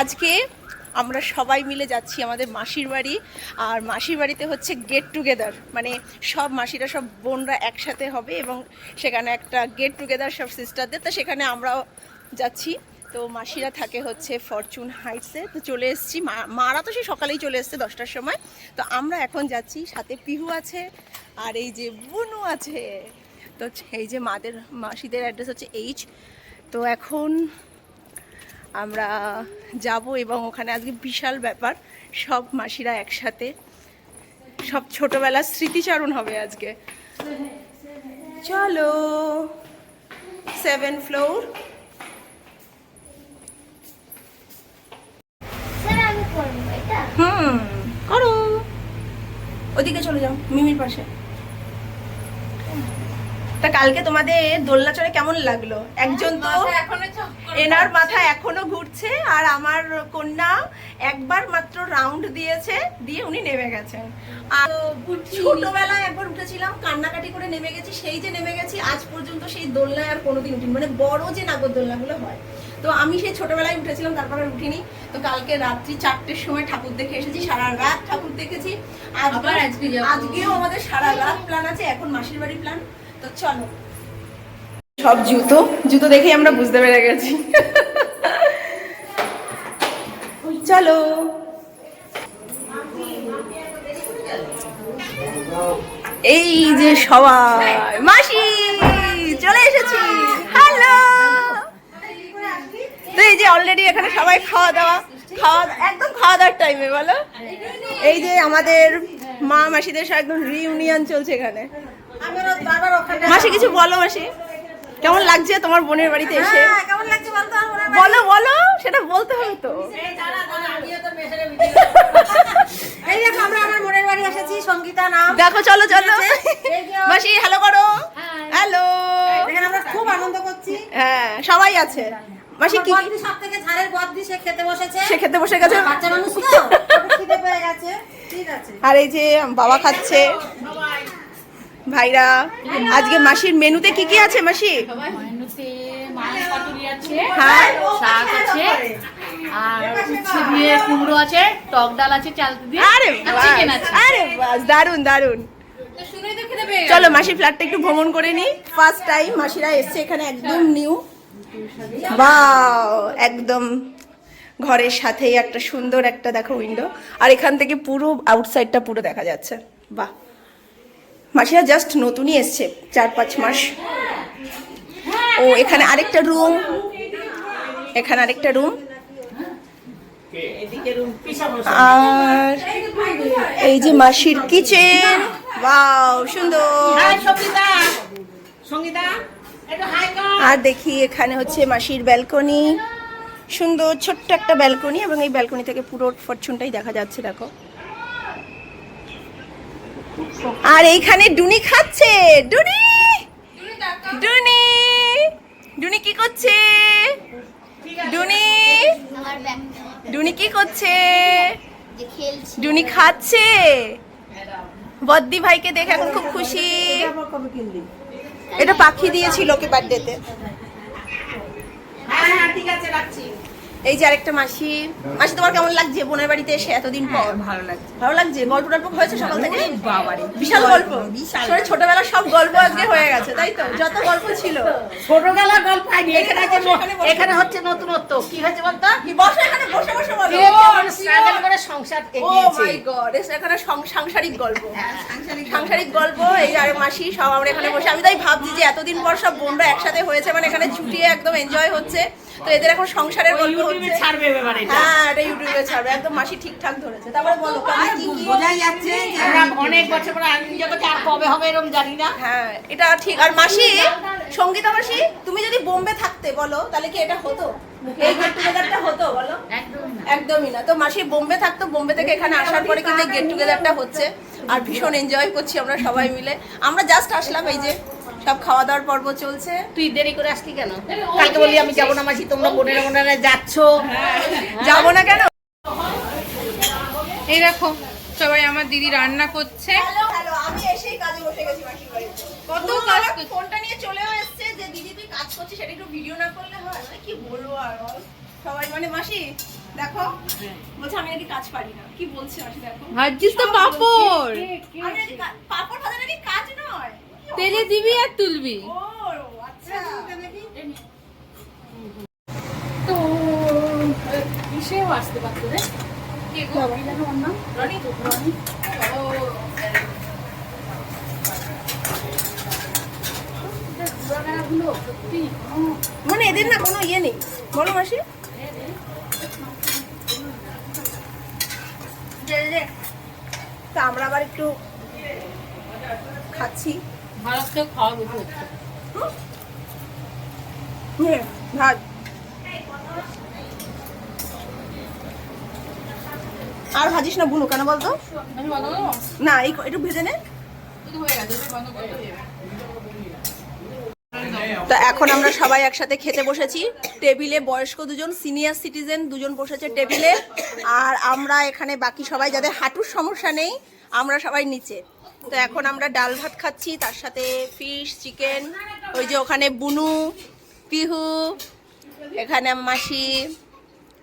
আজকে আমরা সবাই মিলে যাচ্ছি আমাদের মাসির বাড়ি, আর মাসির বাড়িতে হচ্ছে গেট টুগেদার মানে সব মাসিরা, সব বোনরা একসাথে হবে এবং সেখানে একটা গেট টুগেদার সব সিস্টারদের তো সেখানে আমরাও যাচ্ছি। তো মাসিরা থাকে হচ্ছে ফরচুন হাইটসে তো চলে এসেছি। মারা তো সেই সকালেই চলে এসছে দশটার সময়। তো আমরা এখন যাচ্ছি। সাথে পিহু আছে, আর এই যে বুনু আছে। তো এই যে মাদের, মাসিদের অ্যাড্রেস হচ্ছে এইচ তো এখন আমরা যাব এবং ওখানে আজকে বিশাল ব্যাপার সব মাসিরা একসাথে। সব ছোটবেলার স্মৃতিচারণ হবে আজকে। চলো সেভেন ফ্লোর হুম করো। ওদিকে চলে যাও মিমির পাশে। তা কালকে তোমাদের দোলনা চড়ে কেমন লাগল? একজন তো এনার মাথা এখনও ঘুরছে আর আমার কন্যা একবার মাত্র রাউন্ড দিয়েছে দিয়ে উনি নেমে গেছেন। আর ছোটবেলায় একবার উঠেছিলাম কান্নাকাটি করে নেমে গেছি সেই যে নেমে গেছি আজ পর্যন্ত সেই দোলনায় আর কোনোদিন উঠিনি মানে বড় যে নাগর দোলনাগুলো হয়। তো আমি সেই ছোটবেলায় উঠেছিলাম তারপর আর উঠিনি। তো কালকে রাত্রি চারটের সময় ঠাকুর দেখে এসেছি সারা রাত ঠাকুর দেখেছি। আজকে আজকেও আমাদের সারা রাত প্ল্যান আছে এখন মাসির বাড়ি প্ল্যান তো চলো। সব জুতো। জুতো দেখেই আমরা বুঝতে পেরে গেছি। চলো। এই যে সবাই। মাসি চলে এসেছি। হ্যালো। তো এই যে অলরেডি এখানে সবাই খাওয়া দাওয়া খাওয়া একদম খাওয়া দাওয়ার টাইমে বলো। এই যে আমাদের মা মাসিদের সব একদম রিউনিয়ন চলছে এখানে। মাসি কিছু বলো মাসি। কেমন লাগছে তোমার বোনের বাড়িতে এসে? কেমন লাগছে বলতো আমার বলো বলো সেটা বলতে হবে তো। এই দেখো আমরা আমার মনের বাড়ি এসেছি সঙ্গীতা নাম। দেখো চলো চলো। মাসি হ্যালো করো। হ্যালো এখানে আমরা খুব আনন্দ করছি। হ্যাঁ সবাই আছে। মাসি কি সব থেকে ঝাড়ের বদ্রি সে খেতে বসেছে। সে খেতে বসে গেছে। বাচ্চা মানুষ তো? খিদে পেয়ে গেছে। ঠিক আছে। আর এই যে বাবা খাচ্ছে। ভাইরা আজকে মাসির মেনুতে কি কি আছে মাসি? হ্যাঁ? দারুণ দারুণ চলো মাসির ফ্ল্যাটটা একটু ভ্রমণ করে নি। ফার্স্ট টাইম মাসিরা এসছে এখানে একদম নিউ বাও একদম ঘরের সাথেই একটা সুন্দর একটা দেখো উইন্ডো আর এখান থেকে পুরো আউটসাইডটা পুরো দেখা যাচ্ছে। বাহ। মাসিরা জাস্ট নতুনই এসছে চার পাঁচ মাস। ও এখানে আরেকটা রুম এখানে আরেকটা রুম আর এই যে মাসির কিচেন ওয়াও সুন্দর। আর দেখি এখানে হচ্ছে মাসির ব্যালকনি সুন্দর ছোট্ট একটা ব্যালকনি এবং এই ব্যালকনি থেকে পুরো ফরচুনটাই দেখা যাচ্ছে দেখো। আর এইখানে ডুনি খাচ্ছে। ডুনি! ডুনি! ডুনি কি করছে? ডুনি! ডুনি কি করছে? ডুনি খাচ্ছে। বদ্দি ভাইকে দেখে এখন খুব খুশি। এটা পাখি দিয়েছিল ওকে বার্থডেতে হ্যাঁ হ্যাঁ ঠিক আছে, রাখছি। এই যে আরেকটা মাসি। মাসি তোমার কেমন লাগছে? বোনের বাড়িতে এসে এতদিন পর। ভালো লাগছে। ভালো লাগছে? গল্প টল্প হয়েছে সকাল থেকে? বাবারে বিশাল গল্প শোনে ছোটবেলার সব গল্প আজকে হয়ে গেছে তাই তো? যত গল্প ছিল। ছোটবেলার গল্প হয়নি এখানে এখানে হচ্ছে নতুনত্ব। কি হয়েছে বলতো? কি বসো এখানে বসে বসে বলো। স্ট্রাগল করে সংসার ও মাই গড এখানে সাংসারিক গল্প। সাংসারিক গল্প। এই আর মাসি সব আমরা এখানে বসে আমি তাই ভাবছি যে এতদিন পর সব বোনরা একসাথে হয়েছে মানে এখানে ছুটিয়ে একদম এনজয় হচ্ছে। তো এদের এখন সংসারের গল্প ইউটিউবে হচ্ছে। ছাড়বে এবার এটা। হ্যাঁ এটা ইউটিউবে ছাড়বে। একদম মাসি ঠিকঠাক ধরেছে। তারপরে বলো কি কি? বোঝাই যাচ্ছে যে আমরা অনেক বছর পরে আনন্দ জগতে আর কবে হবে এরকম জানি না। হ্যাঁ এটা ঠিক। আর মাসি সঙ্গীতা মাসি তুমি যদি বোম্বে থাকতে বলো তাহলে কি এটা হতো? এই গেট টুগেদারটা হতো বলো? একদম একদমই না। তো মাসি বোম্বে থাকতো বোম্বে থেকে এখানে আসার পরে কিন্তু গেট টুগেদারটা হচ্ছে। আর ভীষণ এনজয় করছি আমরা সবাই মিলে। আমরা জাস্ট আসলাম এই যে সব খাওয়া দাওয়ার পর্ব চলছে। তুই দেরি করে আসলি কেন? কালকে বলি আমি যাব না মাসি তোমরা বোনেরা বোনেরা যাচ্ছ। যাব না কেন? এই দেখো সবাই আমার দিদি রান্না করছে। আমি এসেই কাজে বসে গেছি কত কাজ ফোনটা নিয়ে চলেও এসেছে যে দিদি তুই কাজ করছিস সেটা একটু ভিডিও না করলে হয়? মানে কি বলব আর বল? সবাই মানে মাসি দেখো বলছে আমি নাকি কাজ পারি না। কি বলছে মাসি দেখো। ভাবছিস তো পাপড়। আমি নাকি পাপড় ভাজা নাকি তেলে দিবি আর তুলবি। আচ্ছা। তো আসতে পারতো রে? মানে এদের না কোনো ইয়ে নেই। বলো মাসি। তা আমরা আবার একটু খাচ্ছি। ভাত। আর ভাজিস না বুনু কেন বলতো? না এই একটু ভেজে নে। তো এখন আমরা সবাই একসাথে খেতে বসেছি। টেবিলে বয়স্ক দুজন সিনিয়র সিটিজেন দুজন বসেছে টেবিলে। আর আমরা এখানে বাকি সবাই যাদের হাঁটুর সমস্যা নেই আমরা সবাই নিচে। তো এখন আমরা ডাল ভাত খাচ্ছি তার সাথে ফিশ চিকেন ওই যে ওখানে বুনু পিহু এখানে মাসি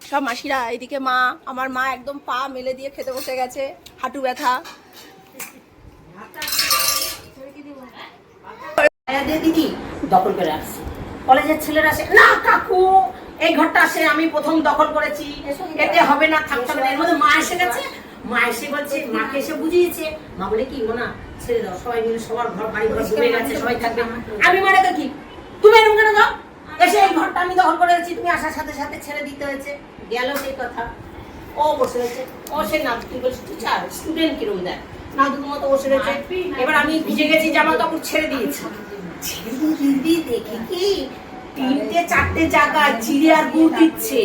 সব মাসিরা এদিকে মা আমার মা একদম পা মেলে দিয়ে খেতে বসে গেছে হাঁটু ব্যথা। দিদি দখল করে আসছে। কলেজের ছেলেরা আসে না কাকু এই ঘরটা আসে আমি প্রথম দখল করেছি। এতে হবে না থাকতে হবে না। এর মধ্যে মা এসে গেছে মা এসে বলছে, মাকে এসে বুঝিয়েছে। মা বলে, কি না, ছেড়ে দাও, সবাই মিলে সবার ঘর, বাড়ি ঘর ঘুরে গেছে, সবাই থাকবে। আমি মানে তো কি? তুমি এরকম কেন দাও? এসে এই ঘরটা আমি দখল করে গেছি তুমি আসার সাথে সাথে ছেড়ে দিতে হয়েছে। গেল সেই কথা। ও বসে রয়েছে। ও সে না তুই বলছিস টিচার স্টুডেন্ট কিরম দেয়? না, দুটো মতো বসে রয়েছে। এবার আমি ভিজে গেছি, জামা কাপড় ছেড়ে দিয়েছি। দিদি দেখি কি তিনটে, চারটে জায়গা চিড়ে আর দিচ্ছে।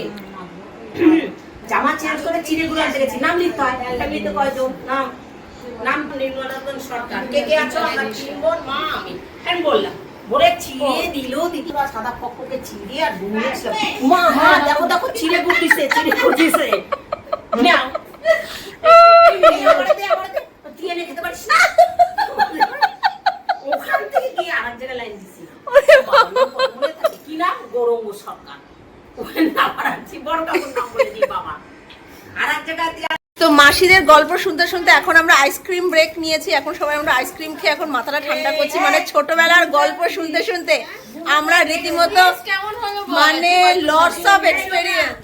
জামা চেঞ্জ করে চিড়ে গুড় আনতে গেছি। নাম লিখতে হয়। ফ্যামিলিতে কয়জন? নাম? নাম নির্মলানন্দ সরকার। কে কে আছো? আমরা তিন বোন মা আমি। আমি বললাম। বলে চিড়ে দিল দিদি সাদা পক্ষকে চিড়ে আর গুড় মা মা দেখো দেখো চিড়ে গুড় দিছে চিড়ে গুড় দিছে নাও। এই আবার দে, আবার দে। তুই এনে খেতে পারিস না? ওখান থেকে গিয়ে আর এক জায়গায় লাইন দিছি। কি নাম? গৌরঙ্গ সরকার। তো মাসিদের গল্প শুনতে শুনতে এখন আমরা আইসক্রিম ব্রেক নিয়েছি এখন সবাই আমরা আইসক্রিম খেয়ে এখন মাথাটা ঠান্ডা করছি। মানে ছোটবেলার গল্প শুনতে শুনতে আমরা রীতিমতো? মানে লটস অফ এক্সপেরিয়েন্স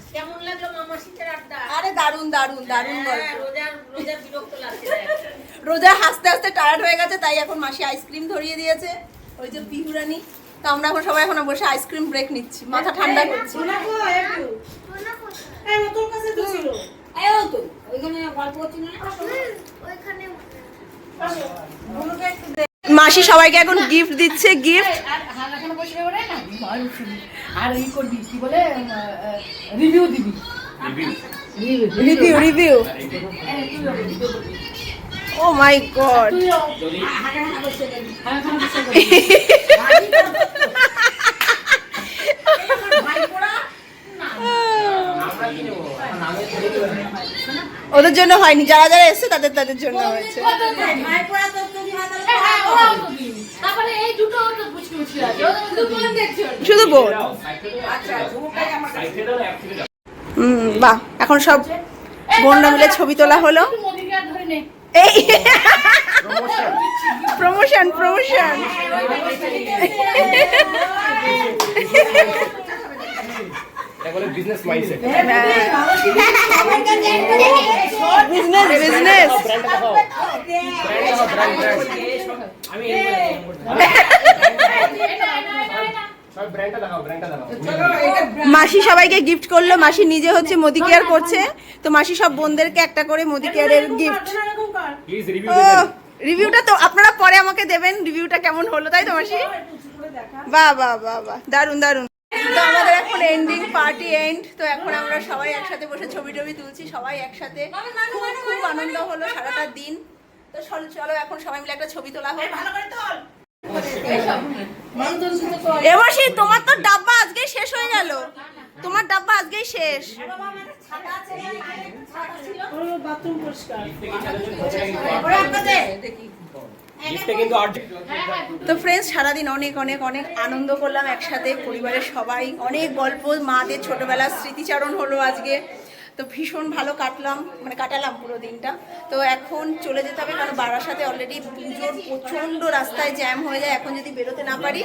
আরে দারুণ দারুণ দারুণ গল্প। রোজা হাসতে হাসতে টায়ার্ড হয়ে গেছে তাই এখন মাসি আইসক্রিম ধরিয়ে দিয়েছে। ওই যে বিহুরানি তো আমরা এখন সবাই এখন বসে আইসক্রিম ব্রেক নিচ্ছি মাথা ঠান্ডা করছি। মাসি সবাইকে এখন গিফট দিচ্ছে গিফট আর ই করবি কি বলে রিভিউ দিবি review review oh my god ওদের জন্য হয়নি যারা যারা এসেছে তাদের তাদের জন্য হয়েছে। হ্যাঁ, হ্যাঁ। শুধু বোন। বাহ এখন সব বোনরা মিলে ছবি তোলা হলো। এই প্রমোশন প্রমোশন বিজনেস বিজনেস মাসি সবাইকে গিফট করল। মাসি নিজে হচ্ছে মোদি কেয়ার করছে। তো মাসি সব বোনদেরকে একটা করে মোদি কেয়ারের গিফট রিভিউটা তো আপনারা পরে আমাকে দেবেন রিভিউটা কেমন হলো তাই তো মাসি? বাহ বাহ বাহ বাহ দারুণ দারুণ তো আমাদের এখন এন্ডিং পার্টি এন্ড তো এখন আমরা সবাই একসাথে বসে ছবি টবি তুলছি সবাই একসাথে খুব খুব আনন্দ হলো সারাটা দিন। তো চলো চলো এখন সবাই মিলে একটা ছবি তোলা হোক। এবার সেই তোমার তো ডাব্বা আজকেই শেষ হয়ে গেল। তোমার ডাব্বা আজকেই শেষ। তো ফ্রেন্ডস সারাদিন অনেক অনেক অনেক আনন্দ করলাম একসাথে পরিবারের সবাই। অনেক গল্প মাদের ছোটবেলার স্মৃতিচারণ হলো আজকে। তো ভীষণ ভালো কাটলাম মানে কাটালাম পুরো দিনটা। তো এখন চলে যেতে হবে, কারণ বারাসাতে অলরেডি পুজোর প্রচণ্ড রাস্তায় জ্যাম হয়ে যায়, এখন যদি বেরোতে না পারি।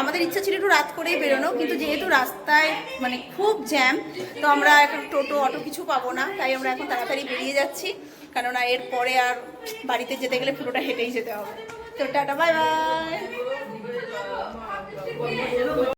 আমাদের ইচ্ছা ছিল একটু রাত করেই বেরোনো, কিন্তু যেহেতু রাস্তায় মানে খুব জ্যাম তো আমরা এখন টোটো, অটো কিছু পাবো না, তাই আমরা এখন তাড়াতাড়ি বেরিয়ে যাচ্ছি। কেননা এরপরে আর বাড়িতে যেতে গেলে পুরোটা হেঁটেই যেতে হবে। তো টাটা বাই বাই